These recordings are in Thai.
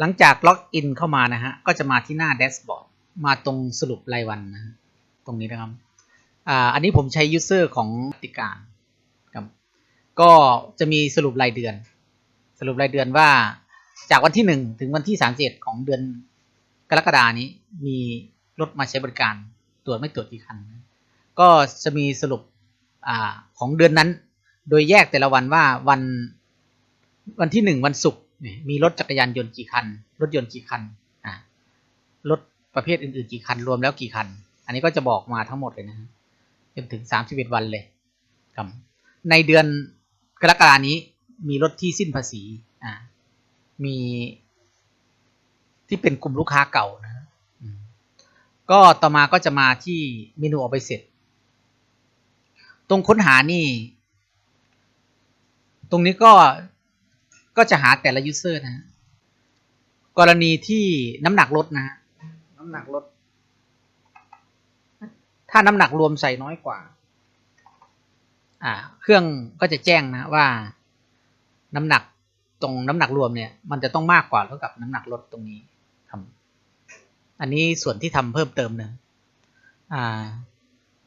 หลังจากล็อกอินเข้ามานะฮะ ก็จะมาที่หน้าแดชบอร์ดมาตรงสรุปรายวันนะตรงนี้นะครับอ่าอันนี้ผมใช้ยูเซอร์ของติการครับก็จะมีสรุปรายเดือน สรุปรายเดือนว่าจากวันที่หนึ่งถึงวันที่สามสิบของเดือนกรกฎานี้มีรถมาใช้บริการตรวจไม่ตรวจกี่คัน ก็จะมีสรุปอ่าของเดือนนั้น โดยแยกแต่ละวันว่าวันวันที่หนึ่งวันศุกร์ มีรถจักรยานยนต์กี่คัน รถยนต์กี่คันอ่ารถประเภทอื่นๆกี่คัน รวมแล้วกี่คัน อันนี้ก็จะบอกมาทั้งหมดเลยนะจนถึงสามสิบเอ็ดวันเลยครับในเดือนกรกฎานี้มีรถที่สิ้นภาษีอ่ามีที่เป็นกลุ่มลูกค้าเก่านะก็ต่อมาก็จะมาที่เมนูออกไปเสร็จ ตรงค้นหานี่ ตรงนี้ก็ ก็จะหาแต่ละยูเซอร์นะกรณีที่น้ำหนักลดนะ น้ำหนักลด ถ้าน้ำหนักรวมใส่น้อยกว่า อ่า เครื่องก็จะแจ้งนะว่า น้ำหนักตรงน้ำหนักรวมเนี่ย มันจะต้องมากกว่าเท่ากับน้ำหนักลดตรงนี้ครับอันนี้ส่วนที่ทำเพิ่มเติมนะอ่า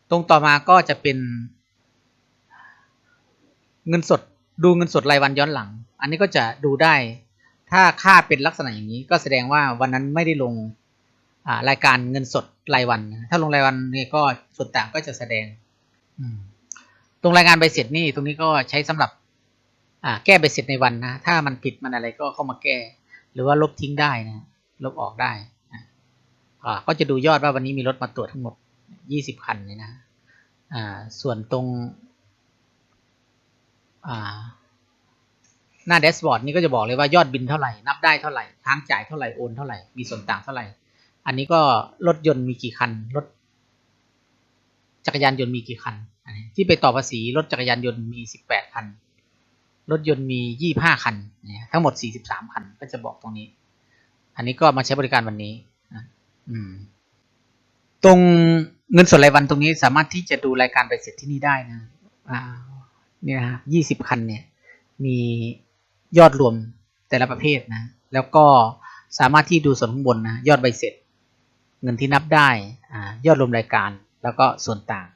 ตรงต่อมาก็จะเป็น เงินสด ดูเงินสดรายวันย้อนหลัง อันนี้ก็จะดูได้ ถ้าค่าเป็นลักษณะอย่างนี้ก็แสดงว่าวันนั้นไม่ได้ลงรายการเงินสดรายวัน ถ้าลงรายวันนี่ก็ส่วนต่างก็จะแสดง ตรงรายงานใบเสร็จนี่ตรงนี้ก็ใช้สำหรับแก้ใบเสร็จในวันนะ ถ้ามันผิดมันอะไรก็เข้ามาแก้ หรือว่าลบทิ้งได้นะ ลบออกได้นะก็จะดูยอดว่าวันนี้มีรถมาตรวจทั้งหมดยี่สิบคันเลยนะส่วนตรง หน้าแดชบอร์ดนี่ก็จะบอกเลยว่ายอดบินเท่าไหร่ นับได้เท่าไหร่ค้างจ่ายเท่าไหร่ โอนเท่าไหร่ มีส่วนต่างเท่าไหร่ อันนี้ก็รถยนต์มีกี่คัน รถ จักรยานยนต์มีกี่คันนนที่ไปต่อภาษีรถจักรยานยนต์มีสิบแปดคัน รถยนต์มียี่ห้าคันเนี่ยทั้งหมดสี่สิบสามคัน ก็จะบอกตรงนี้ อันนี้ก็มาใช้บริการวันนี้นะอืม ตรงเงินสดรายวันตรงนี้สามารถที่จะดูรายการใบเสร็จที่นี่ได้นะ อ่า เนี่ยฮะยี่สิบคันเนี่ยมียอดรวมแต่ละประเภทนะ แล้วก็สามารถที่ดูส่วนข้างบนนะยอดใบเสร็จ เงินที่นับได้อ่ายอดรวมรายการแล้วก็ส่วนต่าง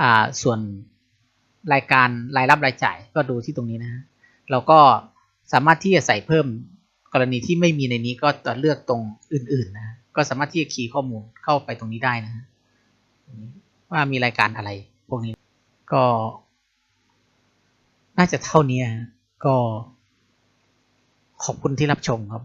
อ่าส่วนรายการรายรับรายจ่ายก็ดูที่ตรงนี้นะเราก็สามารถที่จะใส่เพิ่มกรณีที่ไม่มีในนี้ก็จะเลือกตรงอื่นๆนะก็สามารถที่จะคีย์ข้อมูลเข้าไปตรงนี้ได้นะว่ามีรายการอะไรพวกนี้ก็ น่าจะเท่านี้ก็ขอบคุณที่รับชมครับ